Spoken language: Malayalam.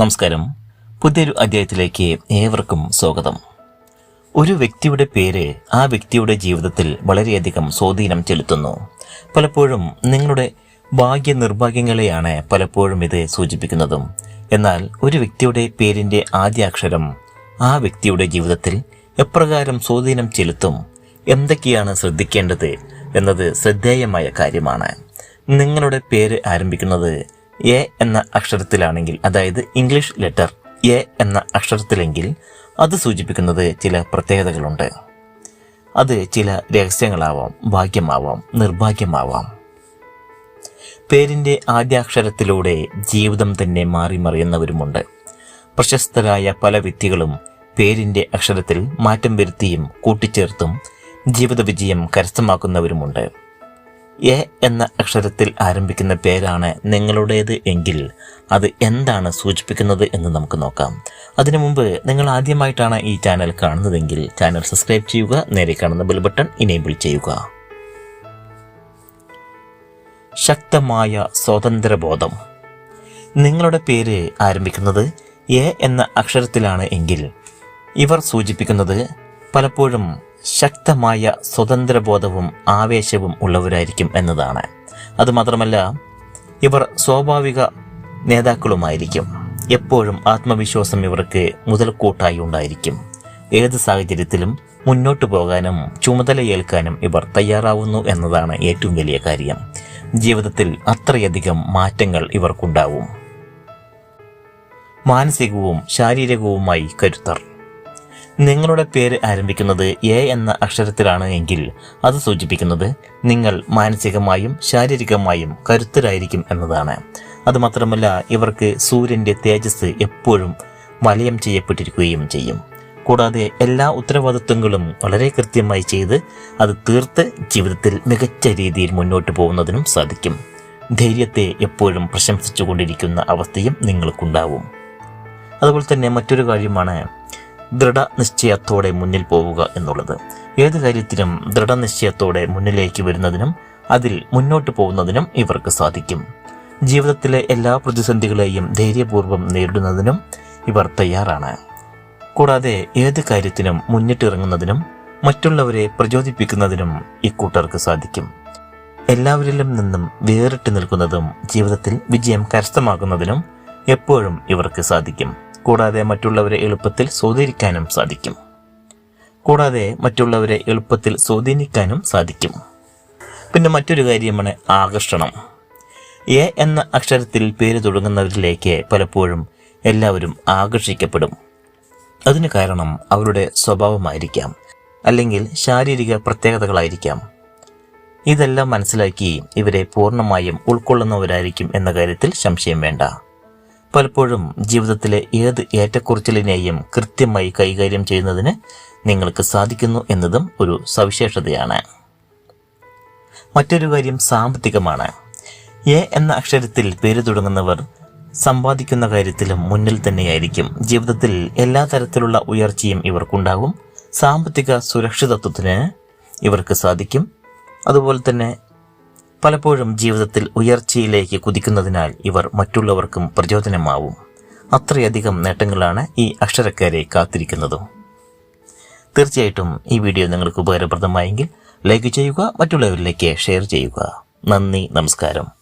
നമസ്കാരം. പുതിയൊരു അധ്യായത്തിലേക്ക് ഏവർക്കും സ്വാഗതം. ഒരു വ്യക്തിയുടെ പേര് ആ വ്യക്തിയുടെ ജീവിതത്തിൽ വളരെയധികം സ്വാധീനം ചെലുത്തുന്നു. പലപ്പോഴും നിങ്ങളുടെ ഭാഗ്യ നിർഭാഗ്യങ്ങളെയാണ് പലപ്പോഴും ഇത് സൂചിപ്പിക്കുന്നതും. എന്നാൽ ഒരു വ്യക്തിയുടെ പേരിന്റെ ആദ്യ അക്ഷരം ആ വ്യക്തിയുടെ ജീവിതത്തിൽ എപ്രകാരം സ്വാധീനം ചെലുത്തും എന്തൊക്കെയാണ് ശ്രദ്ധിക്കേണ്ടത് എന്നത് ശ്രദ്ധേയമായ കാര്യമാണ്. നിങ്ങളുടെ പേര് ആരംഭിക്കുന്നത് എ എന്ന അക്ഷരത്തിലാണെങ്കിൽ അതായത് ഇംഗ്ലീഷ് ലെറ്റർ എ എന്ന അക്ഷരത്തിലെങ്കിൽ അത് സൂചിപ്പിക്കുന്നത് ചില പ്രത്യേകതകളുണ്ട്. അത് ചില രഹസ്യങ്ങളാവാം ഭാഗ്യമാവാം നിർഭാഗ്യമാവാം. പേരിന്റെ ആദ്യാക്ഷരത്തിലൂടെ ജീവിതം തന്നെ മാറി മറിയുന്നവരുമുണ്ട്. പ്രശസ്തരായ പല വ്യക്തികളും പേരിന്റെ അക്ഷരത്തിൽ മാറ്റം വരുത്തിയും കൂട്ടിച്ചേർത്തും ജീവിത വിജയം കരസ്ഥമാക്കുന്നവരുമുണ്ട്. എ എന്ന അക്ഷരത്തിൽ ആരംഭിക്കുന്ന പേരാണ് നിങ്ങളുടേത് എങ്കിൽ അത് എന്താണ് സൂചിപ്പിക്കുന്നത് എന്ന് നമുക്ക് നോക്കാം. അതിനു മുമ്പ് നിങ്ങൾ ആദ്യമായിട്ടാണ് ഈ ചാനൽ കാണുന്നതെങ്കിൽ ചാനൽ സബ്സ്ക്രൈബ് ചെയ്യുക നേരെ കാണുന്ന ബെൽ ബട്ടൺ ഇനേബിൾ ചെയ്യുക. ശക്തമായ സ്വാതന്ത്ര്യബോധം നിങ്ങളുടെ പേര് ആരംഭിക്കുന്നത് എ എന്ന അക്ഷരത്തിലാണ് എങ്കിൽ ഇവർ സൂചിപ്പിക്കുന്നത് പലപ്പോഴും ശക്തമായ സ്വതന്ത്ര ബോധവും ആവേശവും ഉള്ളവരായിരിക്കും എന്നതാണ്. അതുമാത്രമല്ല ഇവർ സ്വാഭാവിക നേതാക്കളുമായിരിക്കും. എപ്പോഴും ആത്മവിശ്വാസം ഇവർക്ക് മുതൽക്കൂട്ടായി ഉണ്ടായിരിക്കും. ഏത് സാഹചര്യത്തിലും മുന്നോട്ടു പോകാനും ചുമതലയേൽക്കാനും ഇവർ തയ്യാറാവുന്നു എന്നതാണ് ഏറ്റവും വലിയ കാര്യം. ജീവിതത്തിൽ അത്രയധികം മാറ്റങ്ങൾ ഇവർക്കുണ്ടാവും. മാനസികവും ശാരീരികവുമായി കരുത്തർ. നിങ്ങളുടെ പേര് ആരംഭിക്കുന്നത് എ എന്ന അക്ഷരത്തിലാണ് എങ്കിൽ അത് സൂചിപ്പിക്കുന്നത് നിങ്ങൾ മാനസികമായും ശാരീരികമായും കരുത്തരായിരിക്കും എന്നതാണ്. അതുമാത്രമല്ല ഇവർക്ക് സൂര്യന്റെ തേജസ് എപ്പോഴും വലയം ചെയ്യപ്പെട്ടിരിക്കുകയും ചെയ്യും. കൂടാതെ എല്ലാ ഉത്തരവാദിത്വങ്ങളും വളരെ കൃത്യമായി ചെയ്ത് അത് തീർത്ത് ജീവിതത്തിൽ മികച്ച രീതിയിൽ മുന്നോട്ട് പോകുന്നതിനും സാധിക്കും. ധൈര്യത്തെ എപ്പോഴും പ്രശംസിച്ചുകൊണ്ടിരിക്കുന്ന അവസ്ഥയും നിങ്ങൾക്കുണ്ടാവും. അതുപോലെ തന്നെ മറ്റൊരു കാര്യമാണ് ദൃഢനിശ്ചയത്തോടെ മുന്നിൽ പോവുക എന്നുള്ളത്. ഏത് കാര്യത്തിനും ദൃഢനിശ്ചയത്തോടെ മുന്നിലേക്ക് വരുന്നതിനും അതിൽ മുന്നോട്ട് പോകുന്നതിനും ഇവർക്ക് സാധിക്കും. ജീവിതത്തിലെ എല്ലാ പ്രതിസന്ധികളെയും ധൈര്യപൂർവം നേരിടുന്നതിനും ഇവർ തയ്യാറാണ്. കൂടാതെ ഏത് കാര്യത്തിനും മുന്നിട്ടിറങ്ങുന്നതിനും മറ്റുള്ളവരെ പ്രചോദിപ്പിക്കുന്നതിനും ഇക്കൂട്ടർക്ക് സാധിക്കും. എല്ലാവരിലും നിന്നും വേറിട്ട് നിൽക്കുന്നതും ജീവിതത്തിൽ വിജയം കരസ്ഥമാക്കുന്നതിനും എപ്പോഴും ഇവർക്ക് സാധിക്കും. കൂടാതെ മറ്റുള്ളവരെ എളുപ്പത്തിൽ സ്വാധീനിക്കാനും സാധിക്കും. കൂടാതെ മറ്റുള്ളവരെ എളുപ്പത്തിൽ സ്വാധീനിക്കാനും സാധിക്കും. പിന്നെ മറ്റൊരു കാര്യമാണ് ആകർഷണം. എ എന്ന അക്ഷരത്തിൽ പേര് തുടങ്ങുന്നവരിലേക്ക് പലപ്പോഴും എല്ലാവരും ആകർഷിക്കപ്പെടും. അതിന് കാരണം അവരുടെ സ്വഭാവമായിരിക്കാം അല്ലെങ്കിൽ ശാരീരിക പ്രത്യേകതകളായിരിക്കാം. ഇതെല്ലാം മനസ്സിലാക്കി ഇവരെ പൂർണമായും ഉൾക്കൊള്ളുന്നവരായിരിക്കും എന്ന കാര്യത്തിൽ സംശയം വേണ്ട. പലപ്പോഴും ജീവിതത്തിലെ ഏത് ഏറ്റക്കുറച്ചിലിനെയും കൃത്യമായി കൈകാര്യം ചെയ്യുന്നതിന് നിങ്ങൾക്ക് സാധിക്കുന്നു എന്നതും ഒരു സവിശേഷതയാണ്. മറ്റൊരു കാര്യം സാമ്പത്തികമാണ്. എ എന്ന അക്ഷരത്തിൽ പേര് തുടങ്ങുന്നവർ സമ്പാദിക്കുന്ന കാര്യത്തിലും മുന്നിൽ തന്നെയായിരിക്കും. ജീവിതത്തിൽ എല്ലാ തരത്തിലുള്ള ഉയർച്ചയും ഇവർക്കുണ്ടാകും. സാമ്പത്തിക സുരക്ഷിതത്വത്തിന് ഇവർക്ക് സാധിക്കും. അതുപോലെ തന്നെ പലപ്പോഴും ജീവിതത്തിൽ ഉയർച്ചയിലേക്ക് കുതിക്കുന്നതിനാൽ ഇവർ മറ്റുള്ളവർക്കും പ്രചോദനമാവും. അത്രയധികം നേട്ടങ്ങളാണ് ഈ അക്ഷരക്കാരെ കാത്തിരിക്കുന്നതും. തീർച്ചയായിട്ടും ഈ വീഡിയോ നിങ്ങൾക്ക് ഉപകാരപ്രദമായെങ്കിൽ ലൈക്ക് ചെയ്യുക മറ്റുള്ളവരിലേക്ക് ഷെയർ ചെയ്യുക. നന്ദി നമസ്കാരം.